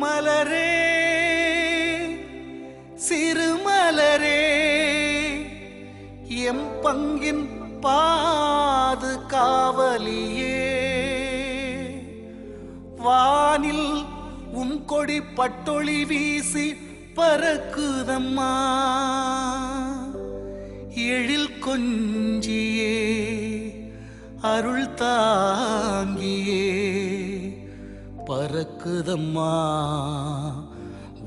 மலரே சிறுமலரே M பங்கின் பாது காவலியே. வானில் உம் கொடி பட்டொளி வீசி பறக்குதம்மா எழில் கொஞ்சியே அருள் தாங்கியே. பறக்குதம்மா.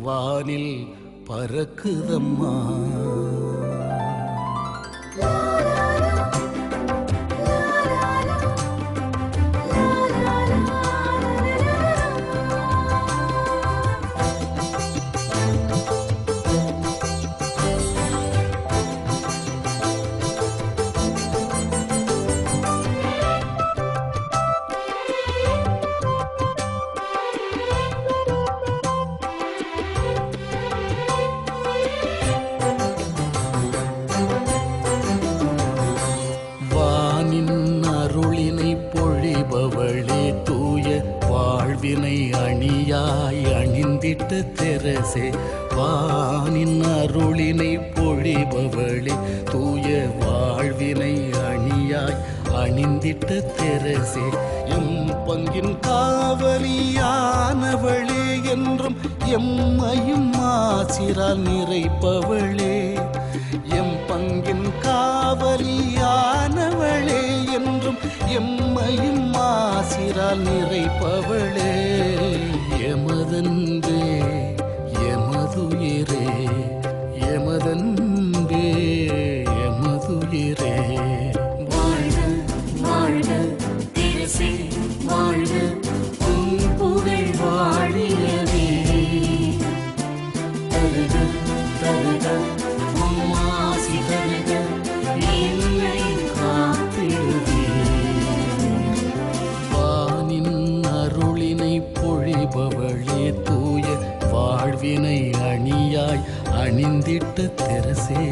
வானில் பறக்குதம்மா. பொழிபவளே தூய வாழ்வினை அணியாய் அணிந்திட்ட தெரசே வானின் அருளினை பொழிபவளே தூய வாழ்வினை அணியாய் அணிந்திட்ட தெரசே. எம் பங்கின் காவலியானவளே என்றும் எம்மையும் ஆசிரால் நிறைப்பவளே. எம் பங்கின் காவலி எம்மையும் ஆசிரால் நிறைப்பவளே. வாழ்வினை அணியாய் அணிந்திட்ட தெரசே.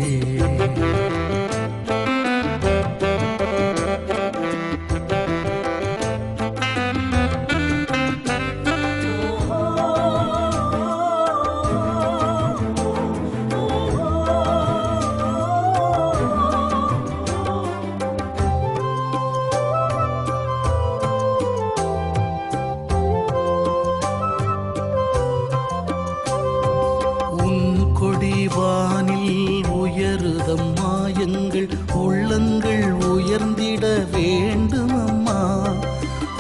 உயருதம்மா எங்கள் உள்ளங்கள் உயர்ந்திட வேண்டும் அம்மா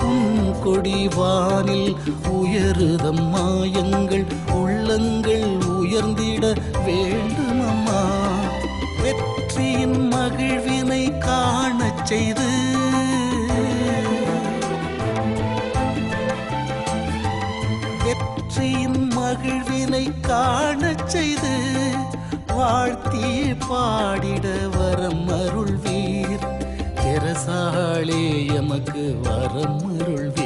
உன் கொடி வானில் உயருதம்மா எங்கள் உள்ளங்கள் உயர்ந்திட வேண்டுமம்மா. வெற்றியின் மகிழ்வினை காணச் செய்து வாழ்த்தி பாடிட வரம் அருள்வீர். தெரசாளே எமக்கு வரம் அருள்வீர்.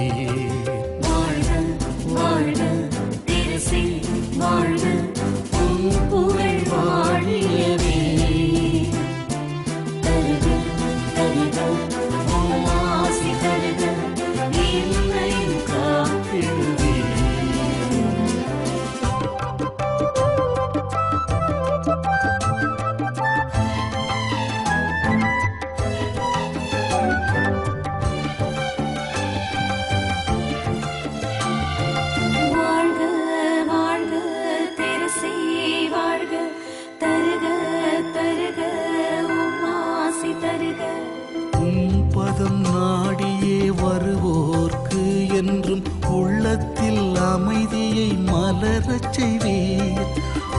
அமைதியை மலரச் செய்வீர்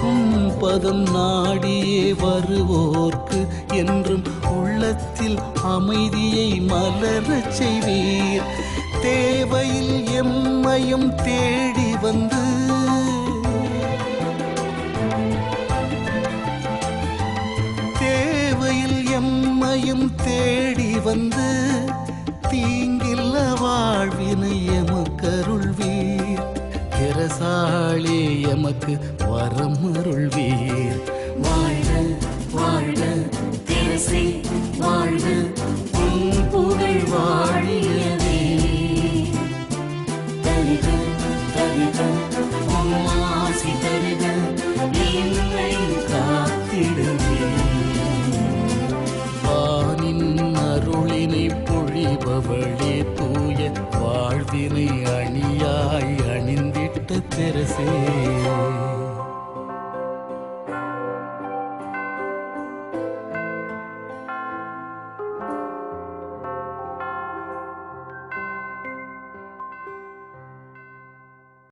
உம் பதம் நாடியே வருவோர்க்கு என்றும் உள்ளத்தில் அமைதியை மலரச் செய்வீர் தேவையில் எம்மையும் தேடி வந்து தேவையில் எம்மையும் தேடி வந்து தீங்கில்ல வாழ்வினை எமக்கருள்வீர். அரசாளி எமக்கு வரம் அருள்வீர் வாழ்க வாழ்க திரசை வாழ்க உன் புகழ் வாழியவே. தருக தருக உமாசி தருக என்னை காத்திடுவே. வானின் அருளினை பொழிபவளே தூய வாழ்வினை அணியாய் அணிந்திட்ட தெரசே